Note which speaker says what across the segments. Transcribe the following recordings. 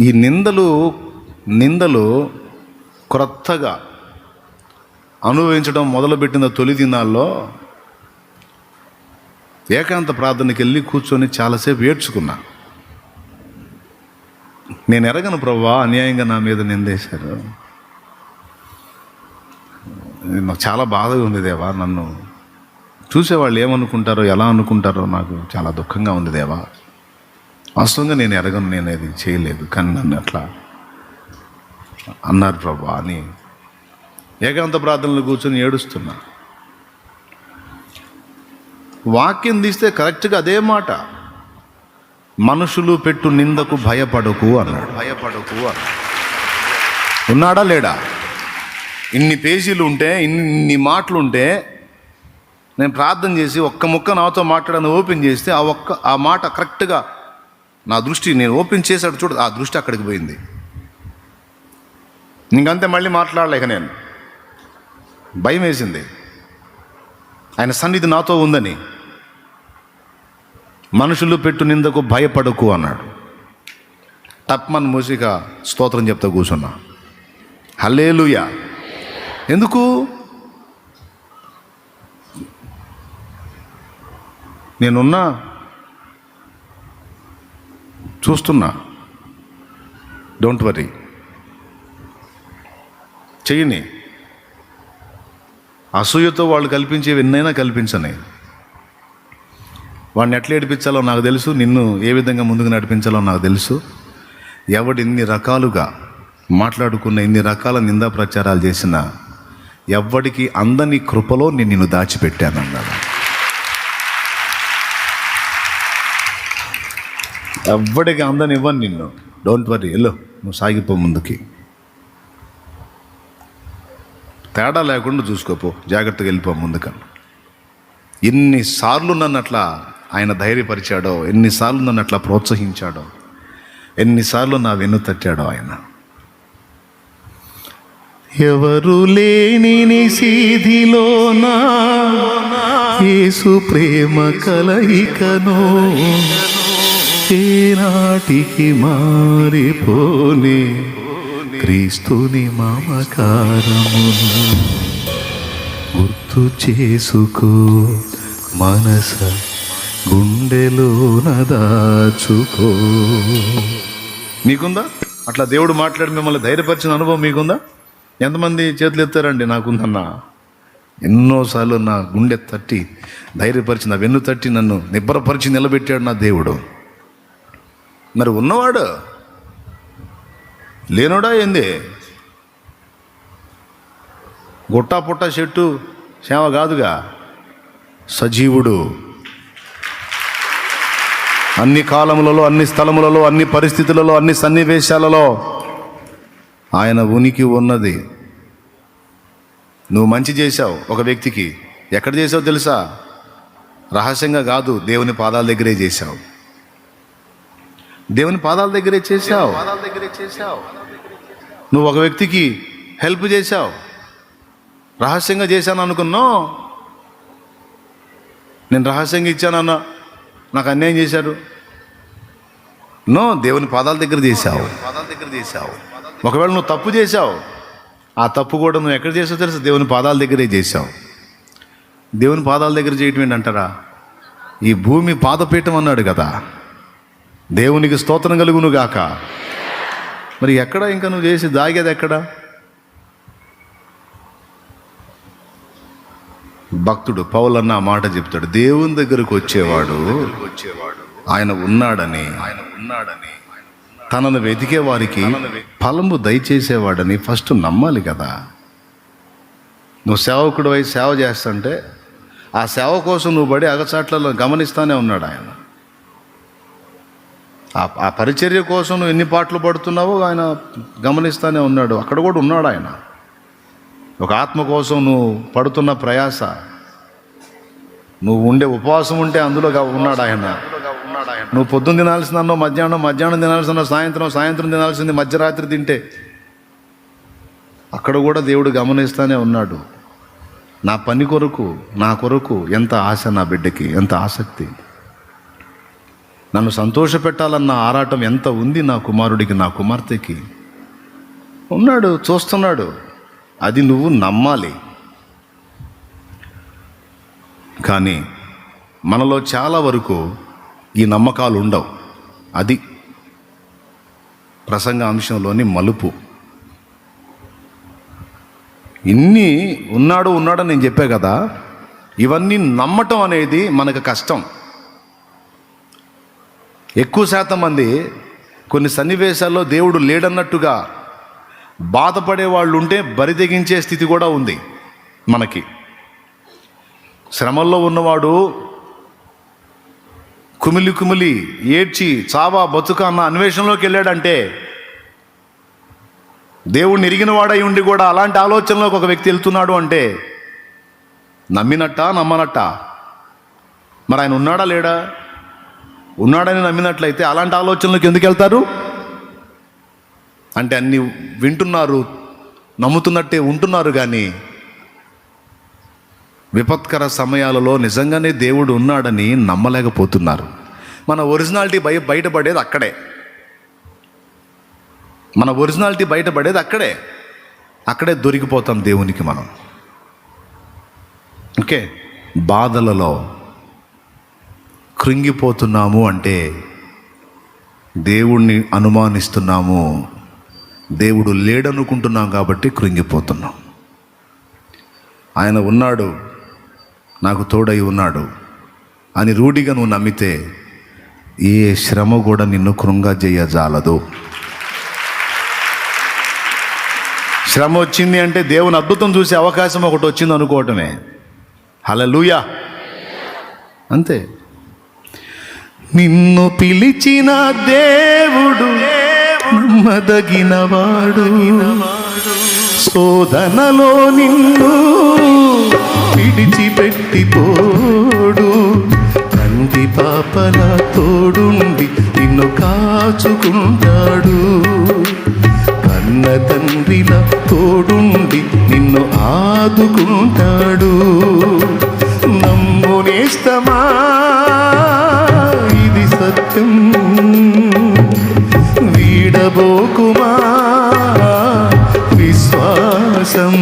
Speaker 1: ఈ నిందలు నిందలు క్రొత్తగా అనుభవించడం మొదలుపెట్టిన తొలి దినాల్లో ఏకాంత ప్రార్థనకి వెళ్ళి కూర్చొని చాలాసేపు ఏడ్చుకున్నా. నేను ఎరగను ప్రభా అన్యాయంగా నా మీద నిందేశారు. నాకు చాలా బాధగా ఉంది దేవా నన్ను చూసేవాళ్ళు ఏమనుకుంటారో ఎలా అనుకుంటారో నాకు చాలా దుఃఖంగా ఉంది దేవా. వాస్తవంగా నేను ఎరగను నేను అది చేయలేదు. కానీ నన్ను అట్లా అన్నారు ప్రభా అని ఏకాంత ప్రార్థనలు కూర్చొని ఏడుస్తున్నా. వాక్యం తీస్తే కరెక్ట్గా అదే మాట. మనుషులు పెట్టు నిందకు భయపడకు అన్నాడు. భయపడకు అన్నాడు. ఉన్నాడా లేడా? ఇన్ని పేజీలు ఉంటే ఇన్ని ఇన్ని మాటలు ఉంటే నేను ప్రార్థన చేసి ఒక్క ముక్క నాతో మాట్లాడని ఓపెన్ చేస్తే ఆ ఒక్క ఆ మాట కరెక్ట్గా నా దృష్టి నేను ఓపెన్ చేశాడు చూడు ఆ దృష్టి అక్కడికి పోయింది. ఇంకంతే మళ్ళీ మాట్లాడలేక నేను. భయం వేసింది. ఆయన సన్నిధి నాతో ఉందని. మనుషులు పెట్టు నిందకు భయపడకు అన్నాడు. తప్మన్ మూసిక స్తోత్రం చెప్తా కూర్చున్నా. హల్లేలుయా. ఎందుకు? నేనున్నా చూస్తున్నా. డోంట్ వరీ చెయ్యని అసూయతో వాళ్ళు కల్పించేవి ఎన్నైనా కల్పించని. వాడిని ఎట్లా ఏడిపించాలో నాకు తెలుసు నిన్ను ఏ విధంగా ముందుకు నడిపించాలో నాకు తెలుసు. ఎవడు ఇన్ని రకాలుగా మాట్లాడుకున్న ఇన్ని రకాల నిందా ప్రచారాలు చేసిన ఎవ్వడికి అందని కృపలో నేను నిన్ను దాచిపెట్టానన్నాడు. ఎవ్వడికి అందని ఇవ్వను నిన్ను. డోంట్ వరీ ఎల్లో నువ్వు సాగిపో ముందుకి. తేడా లేకుండా చూసుకోపో. జాగ్రత్తగా వెళ్ళిపో ముందుక. ఎన్నిసార్లు నన్ను అట్లా ఆయన ధైర్యపరిచాడో ఎన్నిసార్లు నన్ను అట్లా ప్రోత్సహించాడో ఎన్నిసార్లు నా వెన్ను తట్టాడో ఆయన. ఎవరు లేని నిశీధిలోనా యేసు ప్రేమ కలయికను. ఏనాటికి మారిపోనే క్రీస్తుని మమకారమును గుర్తు చేసుకో. మనస గుండెలోన దాచుకో. మీకుందా? అట్లా దేవుడు మాట్లాడి మిమ్మల్ని ధైర్యపరిచిన అనుభవం మీకుందా? ఎంతమంది చేతులు ఎత్తారండి నాకుందన్నా? ఎన్నోసార్లు నా గుండె తట్టి ధైర్యపరిచి నా వెన్ను తట్టి నన్ను నిబ్బరపరిచి నిలబెట్టాడు నా దేవుడు. మరి ఉన్నవాడు లేనోడా ఏంది? గుట్టా పుట్ట చెట్టు సేవ కాదుగా? సజీవుడు. అన్ని కాలములలో అన్ని స్థలములలో అన్ని పరిస్థితులలో అన్ని సన్నివేశాలలో ఆయన ఉనికి ఉన్నది. నువ్వు మంచి చేశావు ఒక వ్యక్తికి. ఎక్కడ చేసావు తెలుసా? రహస్యంగా కాదు దేవుని పాదాల దగ్గరే చేశావు. దేవుని పాదాల దగ్గరే చేశావు. పాదాల దగ్గరే చేశావు. నువ్వు ఒక వ్యక్తికి హెల్ప్ చేశావు. రహస్యంగా చేశాను అనుకున్నావు. నేను రహస్యంగా ఇచ్చానన్నా నాకు అన్యాయం చేశాడు. నో దేవుని పాదాల దగ్గర చేశావు. పాదాల దగ్గర చేశావు. ఒకవేళ నువ్వు తప్పు చేశావు ఆ తప్పు కూడా నువ్వు ఎక్కడ చేసావు తెలుసు? దేవుని పాదాల దగ్గరే చేశావు. దేవుని పాదాల దగ్గర చేయటం ఏంటంటారా? ఈ భూమి పాదపీఠం అన్నాడు కదా. దేవునికి స్తోత్రం కలుగును గాక మరి ఎక్కడ ఇంకా నువ్వు చేసి దాగేది ఎక్కడ? భక్తుడు పౌలన్న ఆ మాట చెప్తాడు దేవుని దగ్గరకు వచ్చేవాడు వచ్చేవాడు ఆయన ఉన్నాడని ఆయన ఉన్నాడని తనను వెతికే వారికి ఫలము దయచేసేవాడని ఫస్ట్ నమ్మాలి కదా. నువ్వు సేవకుడు అయి సేవ చేస్తుంటే ఆ సేవ కోసం నువ్వు పడి అగచాట్లలో గమనిస్తానే ఉన్నాడు ఆయన. ఆ ఆ పరిచర్య కోసం నువ్వు ఎన్ని పాటలు పడుతున్నావో ఆయన గమనిస్తూనే ఉన్నాడు. అక్కడ కూడా ఉన్నాడు ఆయన. ఒక ఆత్మ కోసం నువ్వు పడుతున్న ప్రయాస నువ్వు ఉండే ఉపవాసం ఉంటే అందులో ఉన్నాడు ఆయన. నువ్వు పొద్దున్న తినాల్సింది అన్నో మధ్యాహ్నం మధ్యాహ్నం తినాల్సిన సాయంత్రం సాయంత్రం తినాల్సింది మధ్యరాత్రి తింటే. అక్కడ కూడా దేవుడు గమనిస్తూనే ఉన్నాడు. నా పని కొరకు నా కొరకు ఎంత ఆశ నా బిడ్డకి ఎంత ఆసక్తి. నన్ను సంతోషపెట్టాలన్న ఆరాటం ఎంత ఉంది నా కుమారుడికి నా కుమార్తెకి? ఉన్నాడు చూస్తున్నాడు. అది నువ్వు నమ్మాలి. కానీ మనలో చాలా వరకు ఈ నమ్మకాలు ఉండవు అది ప్రసంగ అంశంలోని మలుపు. ఇన్ని ఉన్నాడు ఉన్నాడని నేను చెప్పా కదా ఇవన్నీ నమ్మటం అనేది మనకు కష్టం. ఎక్కువ శాతం మంది కొన్ని సన్నివేశాల్లో దేవుడు లేడన్నట్టుగా బాధపడే వాళ్ళు ఉంటే బరితెగించే స్థితి కూడా ఉంది మనకి. శ్రమల్లో ఉన్నవాడు కుమిలి కుమిలి ఏడ్చి చావా బతుక అన్న అన్వేషణలోకి వెళ్ళాడంటే దేవుడిని ఎరిగిన వాడై ఉండి కూడా అలాంటి ఆలోచనలోకి ఒక వ్యక్తి వెళ్తున్నాడు అంటే నమ్మినట్ట నమ్మనట్ట? మరి ఆయన ఉన్నాడా లేడా? ఉన్నాడని నమ్మినట్లయితే అలాంటి ఆలోచనలకు ఎందుకు వెళ్తారు? అంటే అన్ని వింటున్నారు నమ్ముతున్నట్టే ఉంటున్నారు కానీ విపత్కర సమయాలలో నిజంగానే దేవుడు ఉన్నాడని నమ్మలేకపోతున్నారు. మన ఒరిజినాలిటీ బయ బయటపడేది అక్కడే. మన ఒరిజినాలిటీ బయటపడేది అక్కడే. అక్కడే దొరికిపోతాం దేవునికి మనం. ఓకే? బాధలలో కృంగిపోతున్నాము అంటే దేవుణ్ణి అనుమానిస్తున్నాము. దేవుడు లేడనుకుంటున్నాం కాబట్టి కృంగిపోతున్నాం. ఆయన ఉన్నాడు నాకు తోడై ఉన్నాడు అని రూఢిగా నువ్వు నమ్మితే ఏ శ్రమ కూడా నిన్ను కృంగజేయజాలదు. శ్రమ వచ్చింది అంటే దేవుని అద్భుతం చూసే అవకాశం ఒకటి వచ్చింది అనుకోవటమే హలలుయా అంతే. నిన్ను పిలిచిన దేవుడు నమ్మదగినవాడు. శోధనలో నిన్ను విడిచిపెట్టిపోడు. కంటి పాపల తోడుండి నిన్ను కాచుకుంటాడు. కన్న తండ్రిల తోడుండి నిన్ను ఆదుకుంటాడు. నమ్మునేస్తమా? ఇది సత్యం వీడబోకుమా విశ్వాసం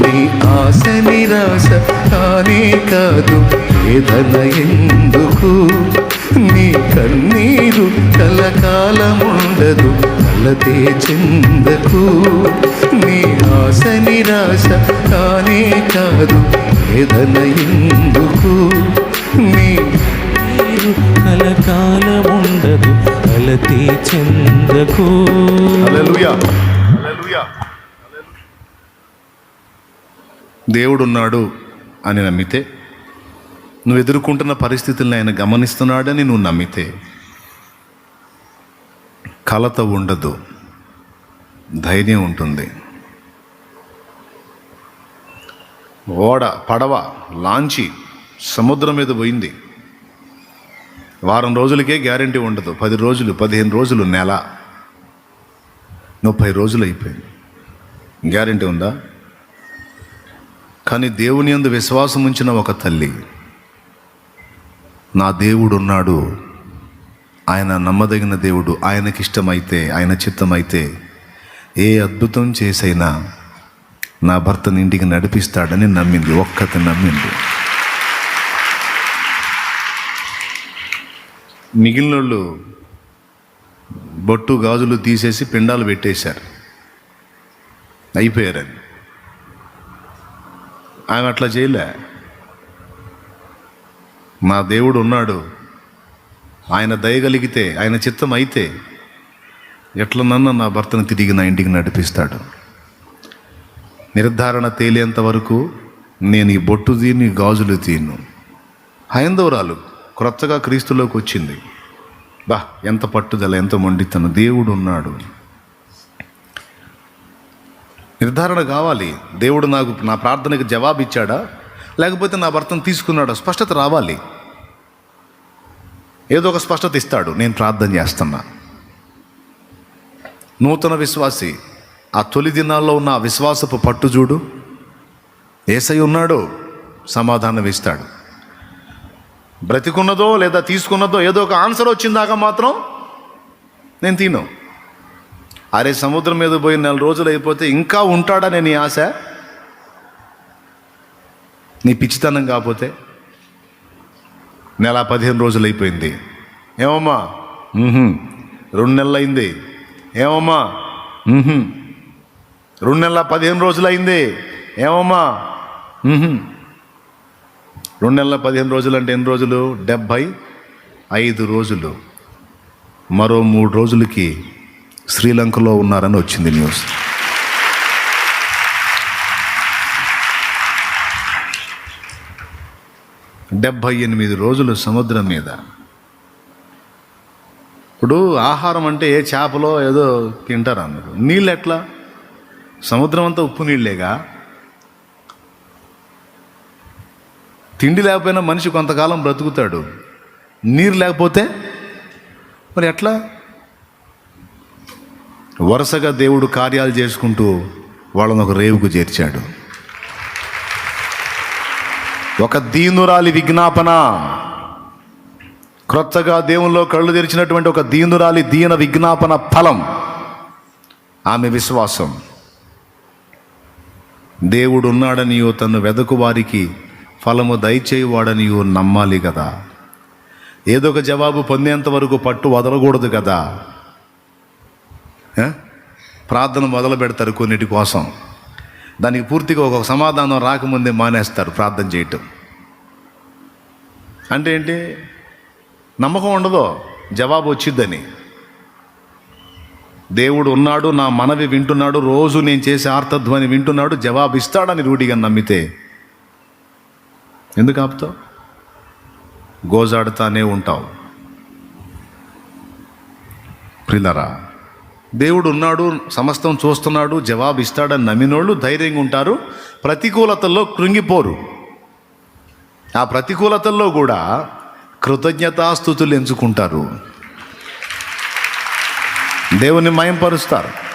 Speaker 1: నీ ఆశ నిరాశ కానే కాదు వేదన ఎందుకు నీ కన్నీరు కలకాలముండదు కలతే చెందకు నీ ఆశ నిరాశ కానే కాదు వేదన ఎందుకు నీ
Speaker 2: నీరు కలకాలముండదు కలతి చెందకు.
Speaker 1: దేవుడున్నాడు అని నమ్మితే నువ్వు ఎదుర్కొంటున్న పరిస్థితులను ఆయన గమనిస్తున్నాడని నువ్వు నమ్మితే కలత ఉండదు ధైర్యం ఉంటుంది. ఓడ పడవ లాంచి సముద్రం మీద పోయింది. వారం రోజులకే గ్యారంటీ ఉండదు. పది రోజులు పదిహేను రోజులు నెల. ముప్పై రోజులు అయిపోయింది. గ్యారంటీ ఉందా? కానీ దేవుని యందు విశ్వాసం ఉంచిన ఒక తల్లి నా దేవుడు ఉన్నాడు ఆయన నమ్మదగిన దేవుడు. ఆయనకి ఇష్టమైతే ఆయన చిత్తమైతే ఏ అద్భుతం చేసైనా నా భర్తని ఇంటికి నడిపిస్తాడని నమ్మింది ఒక్కతి నమ్మింది. మిగిలిన వాళ్ళు బొట్టు గాజులు తీసేసి పిండాలు పెట్టేశారు. అయిపోయారని ఆమె అట్లా చేయలే. నా దేవుడు ఉన్నాడు. ఆయన దయగలిగితే ఆయన చిత్తం అయితే ఎట్లనన్నా నా భర్తను తిరిగి నా ఇంటికి నడిపిస్తాడు? నిర్ధారణ తేలేంత వరకు నేను ఈ బొట్టు తీని గాజులు తీను. హైందవరాలు. క్రొత్తగా క్రీస్తులోకి వచ్చింది. బా ఎంత పట్టుదల ఎంత మొండితనం. దేవుడు ఉన్నాడు. నిర్ధారణ కావాలి. దేవుడు నాకు నా ప్రార్థనకు జవాబు ఇచ్చాడా? లేకపోతే నా భర్తను తీసుకున్నాడా? స్పష్టత రావాలి. ఏదో ఒక స్పష్టత ఇస్తాడు. నేను ప్రార్థన చేస్తున్నా. నూతన విశ్వాసి ఆ తొలి దినాల్లో ఉన్న ఆ విశ్వాసపు పట్టు చూడు. ఏసై ఉన్నాడు సమాధానం ఇస్తాడు. బ్రతికున్నదో లేదా తీసుకున్నదో ఏదో ఒక ఆన్సర్ వచ్చిందాక మాత్రం నేను తిను. అరే సముద్రం మీద పోయి నెల రోజులు అయిపోతే ఇంకా ఉంటాడనే నీ ఆశ? నీ పిచ్చితనం కాకపోతే? నెల పదిహేను రోజులు అయిపోయింది. ఏమమ్మా? రెండు నెలలు అయింది. ఏమమ్మా? రెండు నెలల పదిహేను రోజులు అయింది. ఏమమ్మా? రెండు నెలల పదిహేను రోజులు అంటే ఎన్ని రోజులు? డెబ్భై ఐదు రోజులు. మరో మూడు రోజులకి శ్రీలంకలో ఉన్నారని వచ్చింది న్యూస్. డెబ్భై ఎనిమిది రోజులు సముద్రం మీద. ఇప్పుడు ఆహారం అంటే ఏ చేపలో ఏదో తింటారు అన్నారు నీళ్ళు ఎట్లా? సముద్రం అంతా ఉప్పు నీళ్ళేగా? తిండి లేకపోయినా మనిషి కొంతకాలం బ్రతుకుతాడు. నీరు లేకపోతే? మరి ఎట్లా? వరుసగా దేవుడు కార్యాలు చేసుకుంటూ వాళ్ళని ఒక రేవుకు చేర్చాడు. ఒక దీనురాలి విజ్ఞాపన. క్రొత్తగా దేవుల్లో కళ్ళు తెరిచినటువంటి ఒక దీనురాలి దీన విజ్ఞాపన ఫలం. ఆమె విశ్వాసం. దేవుడు ఉన్నాడని తను వెదకు వారికి ఫలము దయచేయువాడనియో నమ్మాలి కదా ఏదో ఒక జవాబు పొందేంత వరకు పట్టు వదలకూడదు కదా ప్రార్థన మొదలు పెడతారు కొన్నిటి కోసం. దానికి పూర్తిగా ఒక సమాధానం రాకముందే మానేస్తారు ప్రార్థన చేయటం. అంటే ఏంటి? నమ్మకం ఉండదు. జవాబు వచ్చిద్దని. దేవుడు ఉన్నాడు నా మనవి వింటున్నాడు రోజు నేను చేసే ఆర్తధ్వని వింటున్నాడు జవాబు ఇస్తాడని రూఢిగా నమ్మితే ఎందుకు ఆపుతావు? గోజాడుతానే ఉంటావు. ప్రిలరా దేవుడు ఉన్నాడు సమస్తం చూస్తున్నాడు జవాబు ఇస్తాడని నమ్మినోళ్ళు ధైర్యంగా ఉంటారు ప్రతికూలతల్లో కృంగిపోరు. ఆ ప్రతికూలతల్లో కూడా కృతజ్ఞతాస్థుతులు ఎంచుకుంటారు. దేవుని మయంపరుస్తారు.